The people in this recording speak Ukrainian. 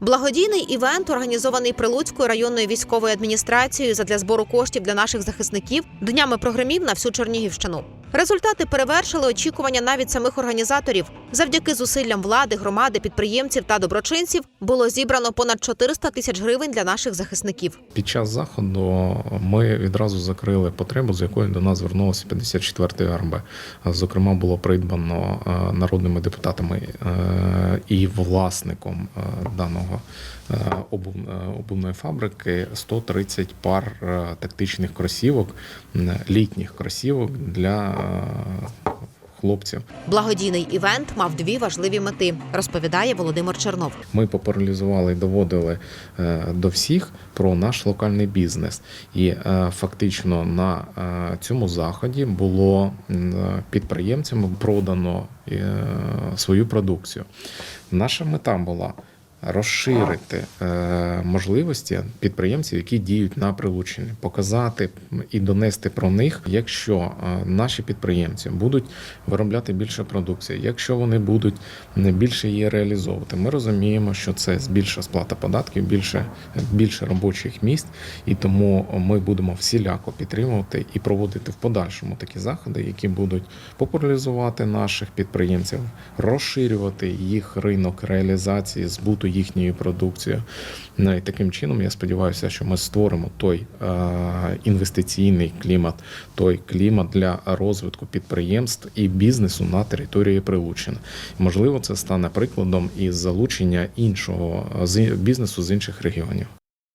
Благодійний івент, організований Прилуцькою районною військовою адміністрацією задля збору коштів для наших захисників, днями програмів на всю Чернігівщину. Результати перевершили очікування навіть самих організаторів. Завдяки зусиллям влади, громади, підприємців та доброчинців було зібрано понад 400 тисяч гривень для наших захисників. Під час заходу ми відразу закрили потребу, з якою до нас звернулося 54-ї РМБ. Зокрема, було придбано е, народними депутатами е, і власником е, даного обув- обувної фабрики 130 пар тактичних кросівок, літніх кросівок для хлопців. Благодійний івент мав дві важливі мети, розповідає Володимир Чернов. Ми популяризували і доводили е, до всіх про наш локальний бізнес. І е, фактично на е, цьому заході було підприємцям продано свою продукцію. Наша мета була. Розширити е, можливості підприємців, які діють на прилученні, показати і донести про них, якщо е, наші підприємці будуть виробляти більше продукції, якщо вони будуть не більше її реалізовувати. Ми розуміємо, що це збільша сплата податків, більше, більше робочих місць, і тому ми будемо всіляко підтримувати і проводити в подальшому такі заходи, які будуть популяризувати наших підприємців, розширювати їх ринок реалізації, збуту їхньої продукції. Ну і таким чином я сподіваюся, що ми створимо той інвестиційний клімат, той клімат для розвитку підприємств і бізнесу на території Прилуччини. Можливо, це стане прикладом і залучення іншого бізнесу з інших регіонів.